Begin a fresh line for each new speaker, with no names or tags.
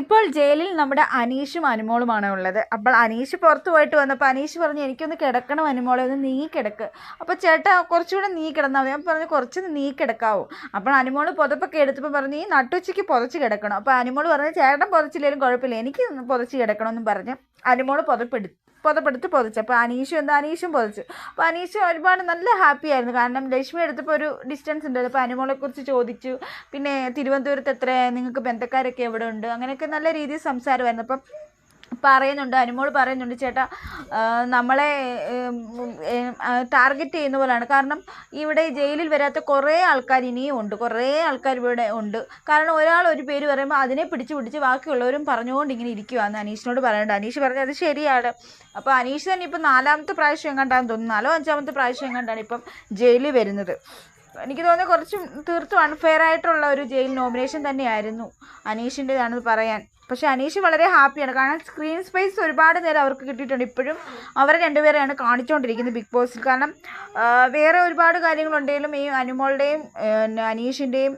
ഇപ്പോൾ ജയിലിൽ നമ്മുടെ അനീഷും അനുമോളുമാണ് ഉള്ളത്. അപ്പോൾ അനീഷ് പുറത്തു പോയിട്ട് വന്നപ്പോൾ അനീഷ് പറഞ്ഞു എനിക്കൊന്ന് കിടക്കണം അനുമോളെ ഒന്ന് നീ കിടക്ക്. അപ്പോൾ ചേട്ടാ കുറച്ചുകൂടെ നീ കിടന്നാൽ ഞാൻ പറഞ്ഞു കുറച്ച് നീ കിടക്കാവോ. അപ്പോൾ അനുമോൾ പുതപ്പൊക്കെ എടുത്തപ്പോൾ പറഞ്ഞു ഈ നട്ടുച്ചയ്ക്ക് പുതച്ച് കിടക്കണം. അപ്പോൾ അനുമോൾ പറഞ്ഞു ചേട്ടൻ പുതച്ചില്ലെങ്കിലും കുഴപ്പമില്ല എനിക്ക് പുതച്ച് കിടക്കണമെന്നും പറഞ്ഞ് അനുമോൾ പുതപ്പെടുത്തു പുതപ്പെടുത്ത് പൊതിച്ചു അപ്പോൾ അനീഷും എന്താ അനീഷും പൊതിച്ചു അപ്പോൾ അനീഷ് ഒരുപാട് നല്ല ഹാപ്പി ആയിരുന്നു. കാരണം ലക്ഷ്മി എടുത്തപ്പോൾ ഒരു ഡിസ്റ്റൻസ് ഉണ്ട്. അപ്പോൾ അനുമോളെക്കുറിച്ച് ചോദിച്ചു. പിന്നെ തിരുവനന്തപുരത്ത് എത്ര നിങ്ങൾക്ക് ബന്ധക്കാരൊക്കെ എവിടെ ഉണ്ട്? അങ്ങനെയൊക്കെ നല്ല രീതിയിൽ സംസാരമായിരുന്നു. അപ്പം പറയുന്നുണ്ട് അനുമോൾ പറയുന്നുണ്ട് ചേട്ടാ നമ്മളെ ടാർഗറ്റ് ചെയ്യുന്ന പോലെയാണ് കാരണം ഇവിടെ ജയിലിൽ വരാത്ത കുറേ ആൾക്കാർ ഇനിയും ഉണ്ട് കുറേ ആൾക്കാർ ഇവിടെ ഉണ്ട്. കാരണം ഒരാൾ ഒരു പേര് പറയുമ്പോൾ അതിനെ പിടിച്ച് പിടിച്ച് ബാക്കിയുള്ളവരും പറഞ്ഞുകൊണ്ട് ഇങ്ങനെ ഇരിക്കുവാന്ന് അനീഷിനോട് പറയുന്നുണ്ട് അനീഷ് പറഞ്ഞത് ശരിയാണ്. അപ്പോൾ അനീഷ് തന്നെ ഇപ്പം നാലാമത്തെ പ്രാവശ്യം എങ്ങാണ്ടാന്ന് തോന്നുന്നു. നാലോ അഞ്ചാമത്തെ പ്രാവശ്യം എങ്ങാണ്ടാണ് ഇപ്പം ജയിലിൽ വരുന്നത്. എനിക്ക് തോന്നുന്നത് കുറച്ചും തീർത്തും അൺഫെയർ ആയിട്ടുള്ള ഒരു ജയിൽ നോമിനേഷൻ തന്നെയായിരുന്നു അനീഷിന്റെതാണെന്ന് പറയാൻ. പക്ഷേ അനീഷ് വളരെ ഹാപ്പിയാണ്. കാരണം സ്ക്രീൻ സ്പേസ് ഒരുപാട് നേരം അവർക്ക് കിട്ടിയിട്ടുണ്ട്. ഇപ്പോഴും അവരെ രണ്ടുപേരെയാണ് കാണിച്ചുകൊണ്ടിരിക്കുന്നത് ബിഗ് ബോസിൽ. കാരണം വേറെ ഒരുപാട് കാര്യങ്ങളുണ്ടെങ്കിലും ഈ അനുമോളുടെയും അനീഷിന്റെയും